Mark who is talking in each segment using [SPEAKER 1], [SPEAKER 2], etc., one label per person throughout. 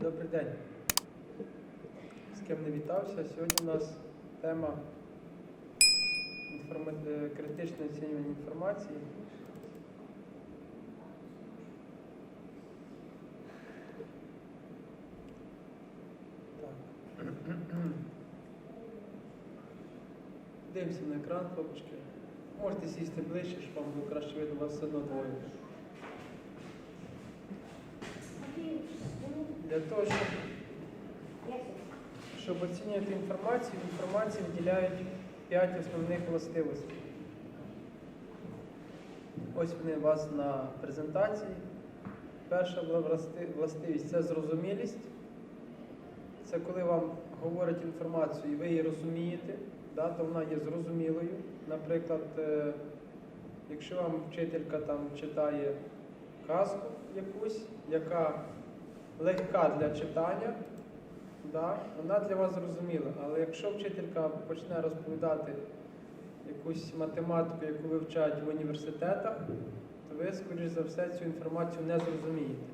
[SPEAKER 1] Добрий день. З ким не вітався. Сьогодні у нас тема інформа... е, критичне оцінювання інформації. Дивимося на екран, хлопчики. Можете сісти ближче, щоб вам було краще видно, вас все одно двоє. Для того, щоб щоб оцінювати інформацію, в інформації виділяють 5 основних властивостей. Ось вони у вас на презентації. Перша властивість це зрозумілість. Це коли вам говорять інформацію і ви її розумієте, да, то вона є зрозумілою. Наприклад, е, якщо вам вчителька там читає казку якусь, яка легка для читання, да, вона для вас зрозуміла. Але якщо вчителька почне розповідати якусь математику, яку вивчають в університетах, то ви, скоріш за все, цю інформацію не зрозумієте.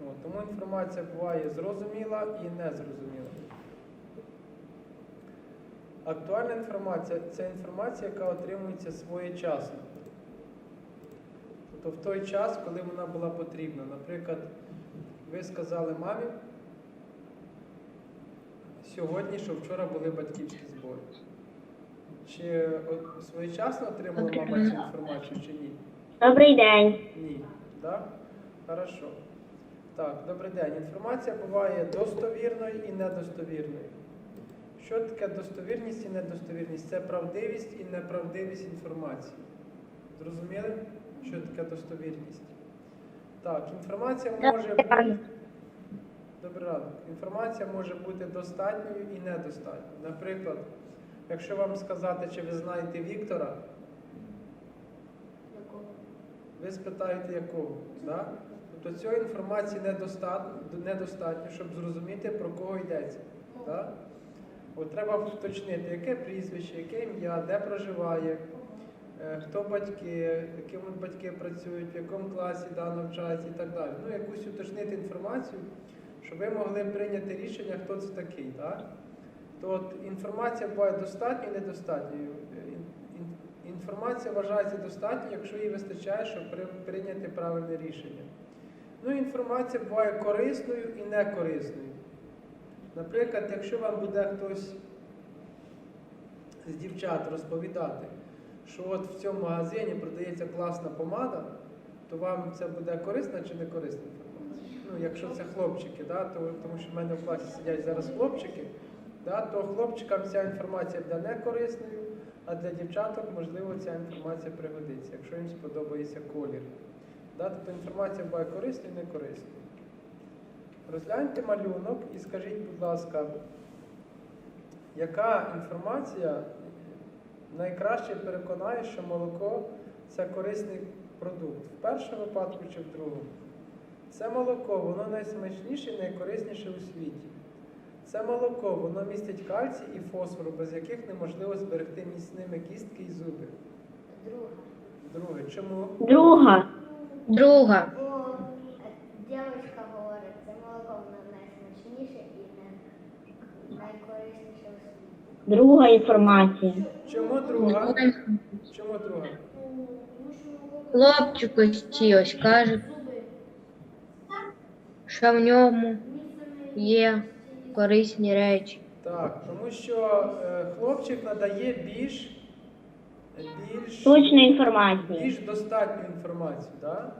[SPEAKER 1] От, тому інформація буває зрозуміла і незрозуміла. Актуальна інформація це інформація, яка отримується своєчасно. Тобто в той час, коли вона була потрібна. Наприклад, ви сказали мамі сьогодні, що вчора були батьківські збори. Чи от своєчасно отримала мама цю інформацію чи ні?
[SPEAKER 2] Добрий день.
[SPEAKER 1] Ні. Так? Хорошо. Так, добрий день. Інформація буває достовірною і недостовірною. Що таке достовірність і недостовірність? Це правдивість і неправдивість інформації. Зрозуміли, що таке достовірність? Так, інформація може бути. Добрий ранок. Інформація може бути достатньою і недостатньою. Наприклад, якщо вам сказати, чи ви знаєте Віктора, ви спитаєте якого. Да? Тобто цієї інформації недостатньо, недостатньо, щоб зрозуміти, про кого йдеться. Да? От треба уточнити, яке прізвище, яке ім'я, де проживає, хто батьки, яким батьки працюють, в якому класі да, навчаються і так далі. Ну, якусь уточнити інформацію, щоб ви могли прийняти рішення, хто це такий. Так? То от інформація буває достатньою і недостатньою. Е, ін- ін- Інформація вважається достатньою, якщо їй вистачає, щоб прийняти правильне рішення. Ну, інформація буває корисною і некорисною. Наприклад, якщо вам буде хтось з дівчат розповідати, що от в цьому магазині продається класна помада, то вам це буде корисна чи не корисна інформація? Ну, якщо це хлопчики, да, то, тому що в мене в класі сидять зараз хлопчики, да, то хлопчикам ця інформація буде не корисною, а для дівчаток, можливо, ця інформація пригодиться, якщо їм сподобається колір. Да, тобто інформація буває корисною і не корисною. Розгляньте малюнок і скажіть, будь ласка, яка інформація найкраще переконає, що молоко це корисний продукт? В першому випадку чи в другому? Це молоко, воно найсмачніше і найкорисніше у світі. Це молоко, воно містить кальцій і фосфор, без яких неможливо зберегти міцними кістки і зуби. Друге, чому?
[SPEAKER 2] Друга.
[SPEAKER 3] Друга.
[SPEAKER 4] Бо е, дівчинка говорить, це молоко воно найсмачніше і не найкорисніше у світі.
[SPEAKER 2] Друга інформація.
[SPEAKER 1] Чому друга? Чому друга?
[SPEAKER 3] Хлопчик ось ось каже, що в ньому є корисні речі.
[SPEAKER 1] Так, тому що е, хлопчик надає більш, більш,
[SPEAKER 2] Точна інформація.
[SPEAKER 1] більш достатню інформацію, да?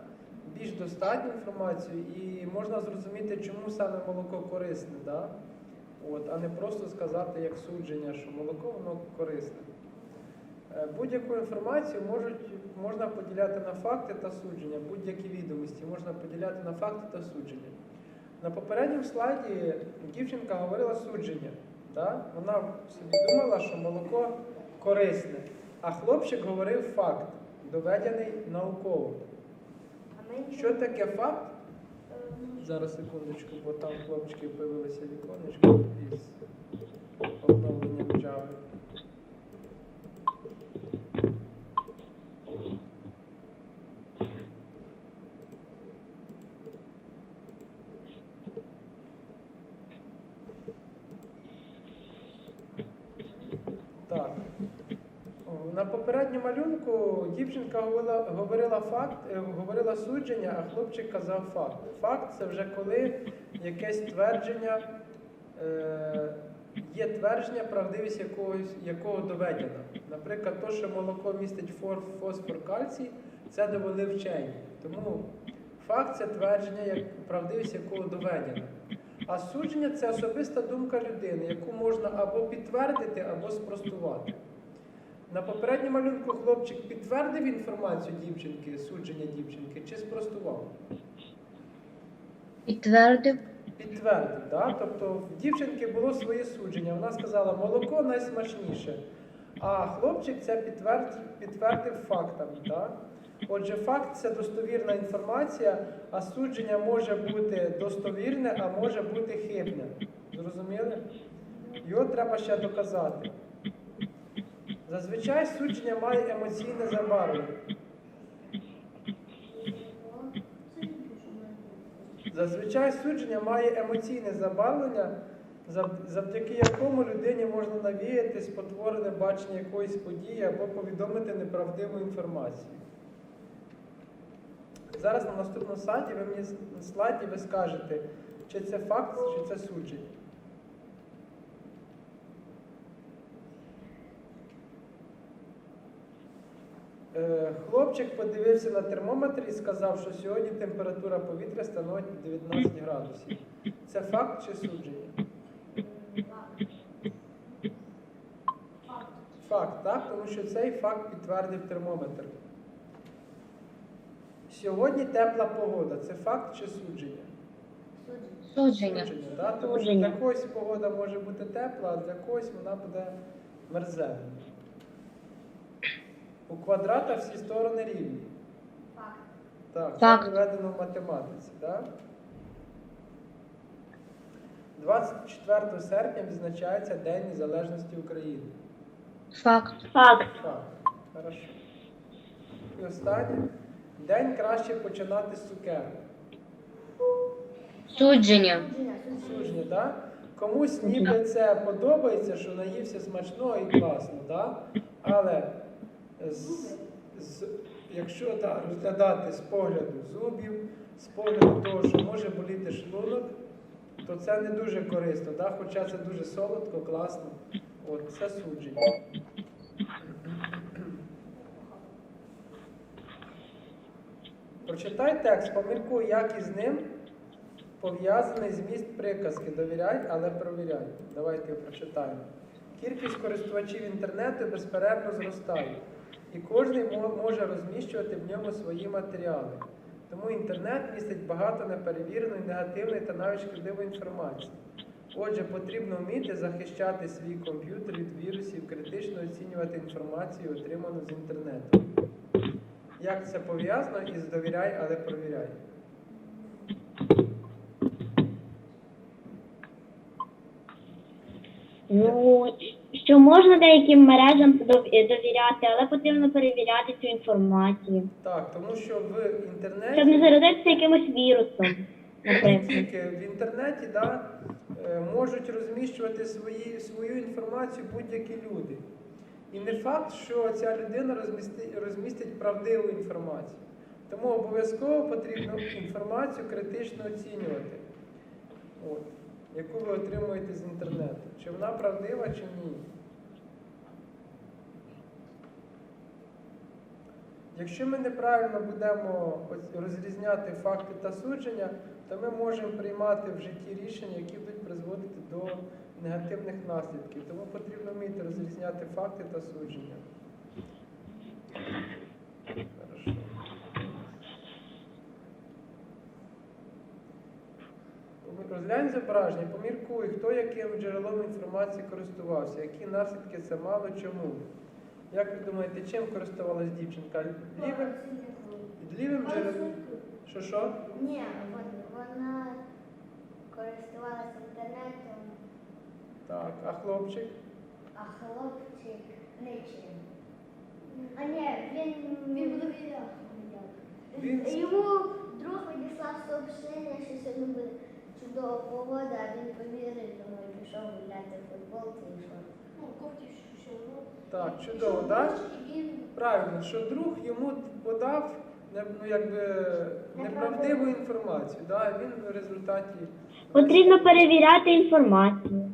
[SPEAKER 1] більш достатню інформацію, і можна зрозуміти, чому саме молоко корисне, да? От, а не просто сказати як судження, що молоко воно корисне. Е, Будь-яку інформацію можуть, можна поділяти на факти та судження, будь-які відомості можна поділяти на факти та судження. На попередньому слайді дівчинка говорила судження. Да? Вона собі думала, що молоко корисне, а хлопчик говорив факт, доведений науково. Що таке факт? Зараз секундочку, бо там хлопчики появилися віконечко із обновленням Java. на попередньому малюнку дівчинка говорила, говорила факт, е, говорила судження, а хлопчик казав факт. Факт це вже коли якесь твердження, е, є твердження, правдивість якогось, якого доведена. Наприклад, то, що молоко містить фор- фосфор, кальцій, це довели вчені. Тому факт це твердження, як правдивість якого доведена. А судження це особиста думка людини, яку можна або підтвердити, або спростувати. На попередньому малюнку хлопчик підтвердив інформацію дівчинки, судження дівчинки, чи спростував?
[SPEAKER 3] Підтвердив.
[SPEAKER 1] Підтвердив, да? тобто в дівчинки було своє судження. Вона сказала, молоко найсмачніше. А хлопчик це підтвердив, підтвердив фактами. Да? Отже, факт це достовірна інформація, а судження може бути достовірне, а може бути хибне. Зрозуміли? Його треба ще доказати. Зазвичай судження має емоційне забарвлення. Зазвичай судження має емоційне забарвлення, завдяки якому людині можна навіяти спотворене бачення якоїсь події або повідомити неправдиву інформацію. Зараз на наступному слайді ви мені слайді ви скажете, чи це факт, чи це судження. Е, Хлопчик подивився на термометр і сказав, що сьогодні температура повітря становить 19 градусів. Це факт чи судження? Факт, так? Тому що цей факт підтвердив термометр. Сьогодні тепла погода. Це факт чи судження?
[SPEAKER 3] Судження.
[SPEAKER 1] Судження, так? Тому що для когось погода може бути тепла, а для когось вона буде мерзеною. У квадрата всі сторони рівні. Так,
[SPEAKER 3] Факт.
[SPEAKER 1] це виведено в математиці, так? 24 серпня відзначається День Незалежності України.
[SPEAKER 3] Факт.
[SPEAKER 2] Факт.
[SPEAKER 1] Так, хорошо. І останнє. День краще починати з цукерок.
[SPEAKER 3] Судження.
[SPEAKER 4] Судження, судження.
[SPEAKER 1] Судження, так? Комусь ніби це подобається, що наївся смачно і класно, так? Але з, з, якщо так, розглядати з погляду зубів, з погляду того, що може боліти шлунок, то це не дуже корисно, так? хоча це дуже солодко, класно. От, це судження. Прочитай текст, поміркуй, як із ним пов'язаний зміст приказки. Довіряй, але провіряй. Давайте його прочитаємо. Кількість користувачів інтернету безперервно зростає, і кожен може розміщувати в ньому свої матеріали. Тому інтернет містить багато неперевіреної, негативної та навіть шкідливої інформації. Отже, потрібно вміти захищати свій комп'ютер від вірусів, критично оцінювати інформацію, отриману з інтернету. Як це пов'язано із довіряй, але провіряй?
[SPEAKER 2] Ну, що можна деяким мережам е, довіряти, але потрібно перевіряти цю інформацію.
[SPEAKER 1] Так, тому що в інтернеті.
[SPEAKER 2] Щоб не заразитися якимось вірусом, наприклад.
[SPEAKER 1] тільки в інтернеті да, е, можуть розміщувати свої, свою інформацію будь-які люди. І не факт, що ця людина розмістить, розмістить правдиву інформацію. Тому обов'язково потрібно інформацію критично оцінювати, от, яку ви отримуєте з інтернету. Чи вона правдива, чи ні. Якщо ми неправильно будемо розрізняти факти та судження, то ми можемо приймати в житті рішення, які будуть призводити до негативних наслідків. Тому потрібно вміти розрізняти факти та судження. Хорошо. Розглянь зображення, поміркуй, хто яким джерелом інформації користувався, які наслідки це мало, чому. Як ви думаєте, чим користувалась дівчинка? Лівим, лівим джерелом? Що що?
[SPEAKER 4] Ні, вона користувалася інтернетом,
[SPEAKER 1] Так, а хлопчик?
[SPEAKER 4] а хлопчик нічим. А ні, він, він довіряв.
[SPEAKER 1] Він-
[SPEAKER 4] Йому друг відіслав сообщення, що сьогодні буде чудова погода, а він повірив, тому і пішов гуляти в футболці і що.
[SPEAKER 5] Ну, кофті
[SPEAKER 1] Так, чудово, так? Правильно, що друг йому подав не- ну, якби, неправдиву інформацію, да? і він в результаті.
[SPEAKER 2] Потрібно перевіряти інформацію.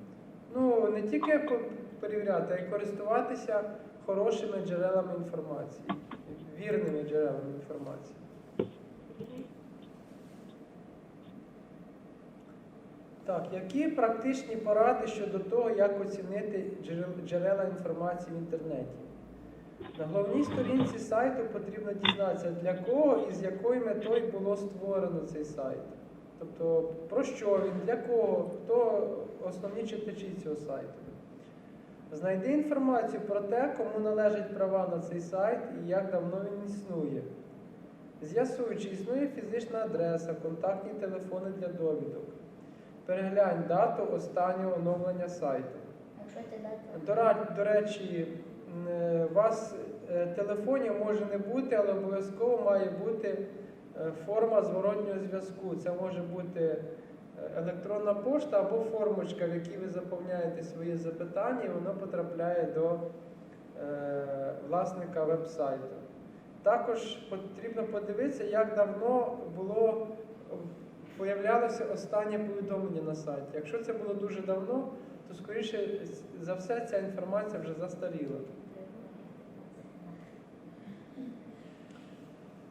[SPEAKER 1] Ну, не тільки по- перевіряти, а й користуватися хорошими джерелами інформації, вірними джерелами інформації. Так, які практичні поради щодо того, як оцінити джерела інформації в інтернеті? На головній сторінці сайту потрібно дізнатися, для кого і з якою метою було створено цей сайт. Тобто, про що він, для кого, хто основні читачі цього сайту. Знайди інформацію про те, кому належать права на цей сайт і як давно він існує. З'ясуй, чи існує фізична адреса, контактні телефони для довідок. Переглянь дату останнього оновлення сайту. До, до речі, е, у вас е, телефонів може не бути, але обов'язково має бути е, форма зворотнього зв'язку. Це може бути електронна пошта або формочка, в якій ви заповняєте свої запитання, і воно потрапляє до власника веб-сайту. Також потрібно подивитися, як давно було появлялося останнє повідомлення на сайті. Якщо це було дуже давно, то скоріше за все ця інформація вже застаріла.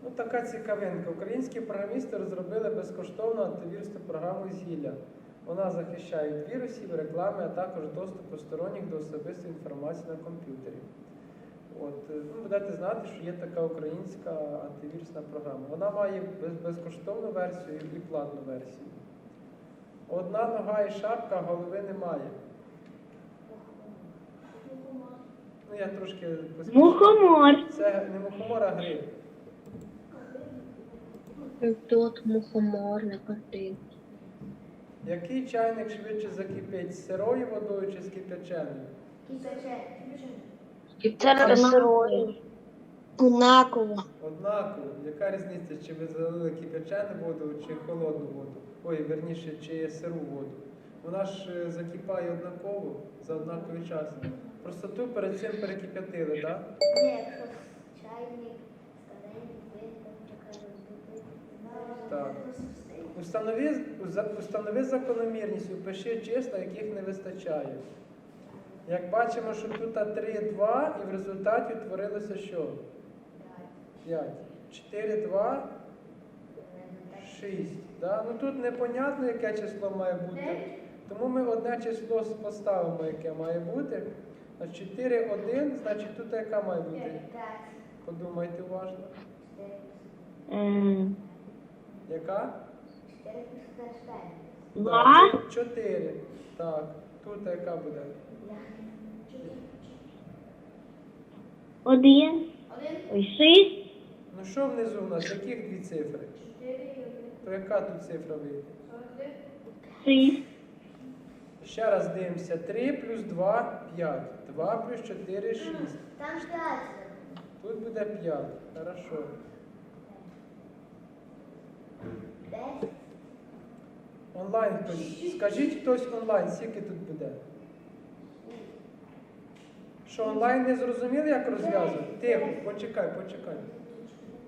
[SPEAKER 1] Ну, така цікавинка. Українські програмісти розробили безкоштовну антивірусну програму Зілля. Вона захищає від вірусів, реклами, а також доступу сторонніх до особистої інформації на комп'ютері. От, е, ну, будете знати, що є така українська антивірусна програма. Вона має безкоштовну версію і платну версію. Одна нога і шапка, голови немає. Ну, я трошки поспішив.
[SPEAKER 2] Мухомор.
[SPEAKER 1] Це не мухомор, а гриб.
[SPEAKER 3] Тут мухомор на картинці.
[SPEAKER 1] Який чайник швидше закипить з сирою водою чи з кипяченою?
[SPEAKER 4] Кипяче.
[SPEAKER 3] Це
[SPEAKER 5] Однаково.
[SPEAKER 1] Однаково. Яка різниця, чи ви залили кипячену воду, чи холодну воду? Ой, верніше, чи сиру воду. Вона ж е, закипає однаково за однаковий час. Просто ту перед цим перекип'ятили, так?
[SPEAKER 4] Ні, якщо чайник.
[SPEAKER 1] Так. Установи, установи закономірність, упиши числа, яких не вистачає. Як бачимо, що тут 3, 2, і в результаті утворилося що? 5. 4, 2, 6. Да? Ну тут непонятно, яке число має бути. Тому ми одне число поставимо, яке має бути. А 4, 1, значить тут яка має бути? Подумайте уважно.
[SPEAKER 2] Ем,
[SPEAKER 1] Яка?
[SPEAKER 4] Чотири плюс п'ять.
[SPEAKER 1] 4. Так. Тут яка буде?
[SPEAKER 2] Один. Ой, шість.
[SPEAKER 1] Ну що внизу у нас? Яких дві цифри? То яка тут цифра вийде?
[SPEAKER 2] Шість.
[SPEAKER 1] Ще раз дивимося. 3 плюс 2 5. 2 плюс 4 6.
[SPEAKER 4] Там п'ять.
[SPEAKER 1] Тут буде 5. Хорошо.
[SPEAKER 4] Десять.
[SPEAKER 1] Онлайн хтось. Скажіть хтось онлайн, скільки тут буде? Що онлайн не зрозуміли, як розв'язувати? Тихо, почекай, почекай.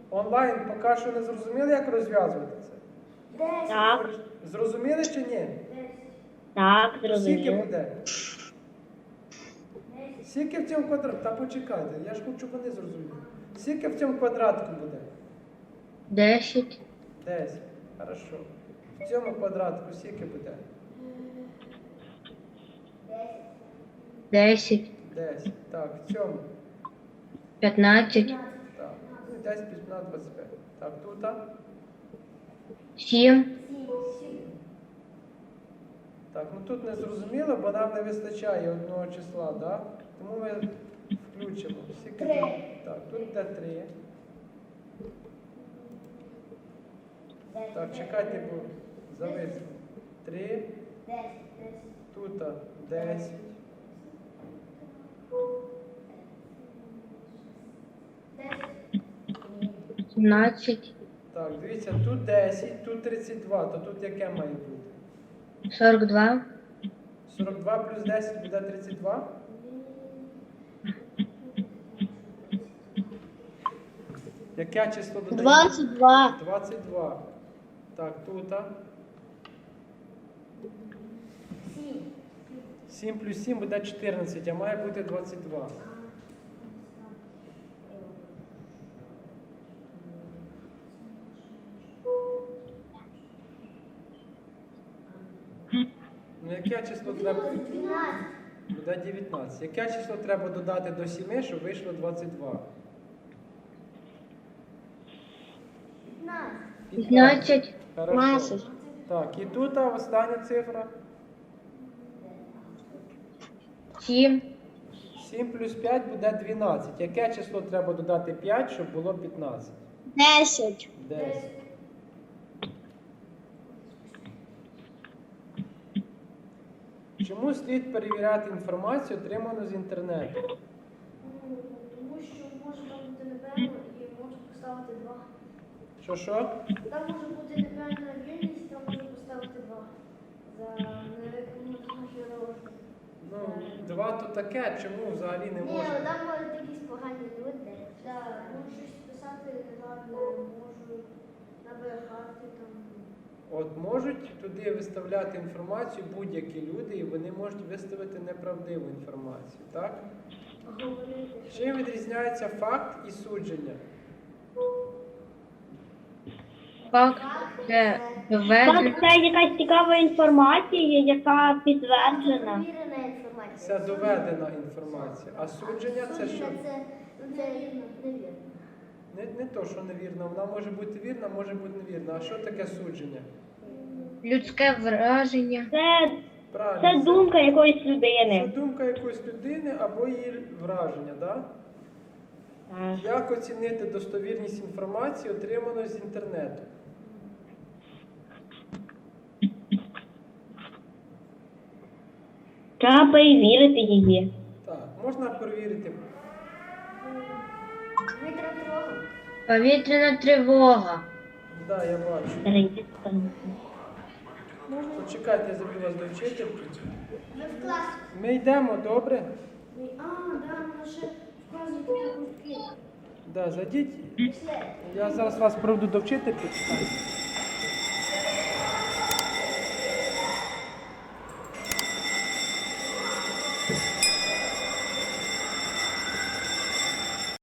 [SPEAKER 1] Онлайн поки що не зрозуміли, як розв'язувати це?
[SPEAKER 4] Десять.
[SPEAKER 2] Так.
[SPEAKER 1] Зрозуміли чи ні?
[SPEAKER 2] Так,
[SPEAKER 1] Скільки
[SPEAKER 2] зрозуміло.
[SPEAKER 1] буде? Скільки в цьому квадратку? Та почекайте, я ж хочу, щоб вони зрозуміли. Скільки в цьому квадратку буде?
[SPEAKER 3] Десять.
[SPEAKER 1] 10. Хорошо. В цьому квадратку скільки буде?
[SPEAKER 4] Десять.
[SPEAKER 3] Десять.
[SPEAKER 1] 10. Так, в цьому.
[SPEAKER 3] П'ятнадцять.
[SPEAKER 1] Так. Ну, 10, 15, 25. Так, тут. а?
[SPEAKER 3] Сім.
[SPEAKER 4] Сім.
[SPEAKER 1] Так, ну тут не зрозуміло, бо нам не вистачає одного числа, да? Тому ми включимо. Скільки
[SPEAKER 4] Три.
[SPEAKER 1] Так, тут буде 3. Так, чекайте, бо зависло. 3.
[SPEAKER 4] Десять. Десять.
[SPEAKER 1] Тут 10.
[SPEAKER 3] 18,
[SPEAKER 1] Так, дивіться, тут 10, тут 32, то тут яке має бути?
[SPEAKER 3] 42,
[SPEAKER 1] 42 плюс 10 буде 32? Яке число додається?
[SPEAKER 5] 22,
[SPEAKER 1] 22. Так, тут. 7 плюс 7 буде 14, а має бути 22. Яке число треба?
[SPEAKER 4] Дванадцять.
[SPEAKER 1] Буде 19. Яке число треба додати до 7, щоб вийшло 22?
[SPEAKER 4] П'ятнадцять.
[SPEAKER 3] 15.
[SPEAKER 5] 15.
[SPEAKER 1] Так, і тут а, остання цифра.
[SPEAKER 3] 7.
[SPEAKER 1] 7 плюс 5 буде 12. Яке число треба додати 5, щоб було 15?
[SPEAKER 5] 10.
[SPEAKER 1] 10. Чому слід перевіряти інформацію, отриману з інтернету?
[SPEAKER 6] Ну, тому що може там бути непевно і можна поставити два.
[SPEAKER 1] Що що?
[SPEAKER 6] Там може бути непевна вільність, там можна поставити два. За невиконану хірургію.
[SPEAKER 1] Ну, два то таке, чому взагалі не
[SPEAKER 4] Ні, ну
[SPEAKER 1] можна?
[SPEAKER 4] там можуть якісь погані люди.
[SPEAKER 6] Так, можу щось писати гарне, можу набрехати там.
[SPEAKER 1] От можуть туди виставляти інформацію будь-які люди, і вони можуть виставити неправдиву інформацію, так? Чим відрізняється факт і судження?
[SPEAKER 3] Факт це доведено.
[SPEAKER 2] Факт це якась цікава інформація, яка підтверджена.
[SPEAKER 1] Це доведена інформація. А судження це що?
[SPEAKER 4] Це невірно.
[SPEAKER 1] Не, не то, що невірно. Вона може бути вірна, може бути невірна. А що таке судження?
[SPEAKER 3] Людське враження.
[SPEAKER 2] Це,
[SPEAKER 1] Правильно.
[SPEAKER 2] це думка якоїсь людини.
[SPEAKER 1] Це думка якоїсь людини або її враження, да? Як оцінити достовірність інформації, отриманої з інтернету?
[SPEAKER 2] Треба перевірити її.
[SPEAKER 1] Так, можна перевірити.
[SPEAKER 4] Дмитро тривога.
[SPEAKER 3] Повітряна тривога.
[SPEAKER 1] Да, я бачу. Почекайте, я забув вас до вчительки.
[SPEAKER 4] Ми в клас.
[SPEAKER 1] Ми йдемо, добре?
[SPEAKER 6] А, да, ми ще вказує такі куртки.
[SPEAKER 1] Да, зайдіть.
[SPEAKER 4] Пішли.
[SPEAKER 1] Я зараз вас проведу до вчительки. чекайте.